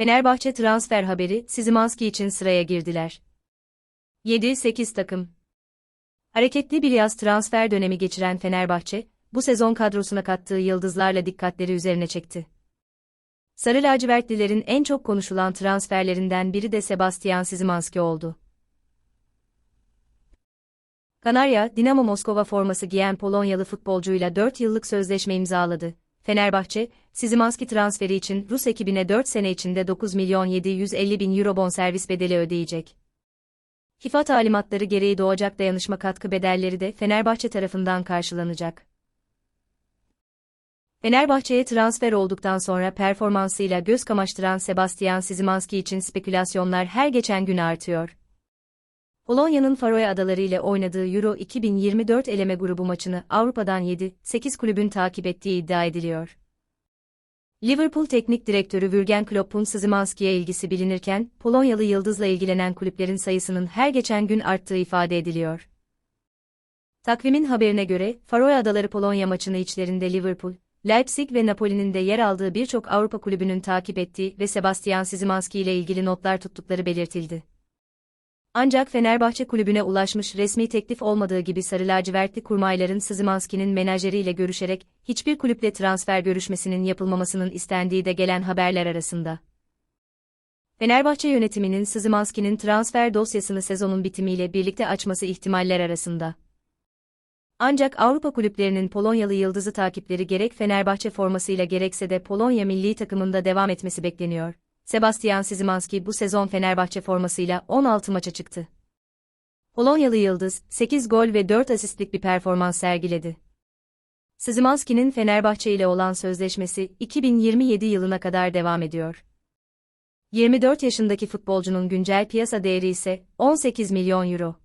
Fenerbahçe transfer haberi, Sizimanski için sıraya girdiler. 7-8 takım. Hareketli bir yaz transfer dönemi geçiren Fenerbahçe, bu sezon kadrosuna kattığı yıldızlarla dikkatleri üzerine çekti. Sarı lacivertlilerin en çok konuşulan transferlerinden biri de Sebastian Sizimanski oldu. Kanarya, Dinamo Moskova forması giyen Polonyalı futbolcuyla 4 yıllık sözleşme imzaladı. Fenerbahçe, Sizimanski transferi için Rus ekibine 4 sene içinde 9 milyon 750 bin euro bonservis bedeli ödeyecek. FIFA talimatları gereği doğacak dayanışma katkı bedelleri de Fenerbahçe tarafından karşılanacak. Fenerbahçe'ye transfer olduktan sonra performansıyla göz kamaştıran Sebastian Sizimanski için spekülasyonlar her geçen gün artıyor. Polonya'nın Faroe Adaları ile oynadığı Euro 2024 eleme grubu maçını Avrupa'dan 7-8 kulübün takip ettiği iddia ediliyor. Liverpool Teknik Direktörü Jürgen Klopp'un Szymanski'ye ilgisi bilinirken, Polonyalı yıldızla ilgilenen kulüplerin sayısının her geçen gün arttığı ifade ediliyor. Takvimin haberine göre, Faroe Adaları Polonya maçını içlerinde Liverpool, Leipzig ve Napoli'nin de yer aldığı birçok Avrupa kulübünün takip ettiği ve Sebastian Szymanski ile ilgili notlar tuttukları belirtildi. Ancak Fenerbahçe kulübüne ulaşmış resmi teklif olmadığı gibi sarı lacivertli kurmayların Szymanski'nin menajeriyle görüşerek hiçbir kulüple transfer görüşmesinin yapılmamasının istendiği de gelen haberler arasında. Fenerbahçe yönetiminin Szymanski'nin transfer dosyasını sezonun bitimiyle birlikte açması ihtimaller arasında. Ancak Avrupa kulüplerinin Polonyalı yıldızı takipleri gerek Fenerbahçe formasıyla gerekse de Polonya milli takımında devam etmesi bekleniyor. Sebastian Szymanski bu sezon Fenerbahçe formasıyla 16 maça çıktı. Polonyalı Yıldız, 8 gol ve 4 asistlik bir performans sergiledi. Szymanski'nin Fenerbahçe ile olan sözleşmesi 2027 yılına kadar devam ediyor. 24 yaşındaki futbolcunun güncel piyasa değeri ise 18 milyon euro.